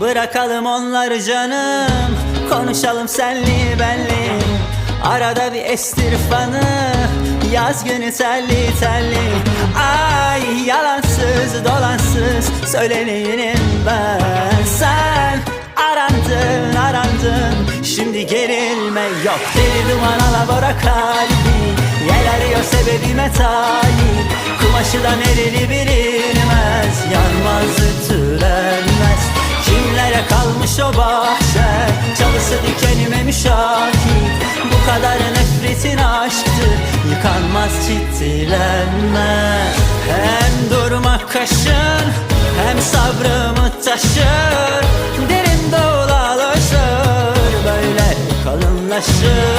Bırakalım onları canım. Konuşalım senli benli. Arada bir estir fanı. Yaz günü telli telli. Ay yalansız dolansız Söyleneyim ben. Sen arandın arandın. Şimdi gerilme yok. Deli duman alabora kalbi. Yel arıyor sebebime talip. Kumaşı da nereli bilinmez Kalmış o bahçe. Çalısı dikenime müşahit Bu kadar nefretin aşktır Yıkanmaz ciddilenmez Hem durmak kaşın Hem sabrımı taşır. Derin dolaşır Böyle kalınlaşır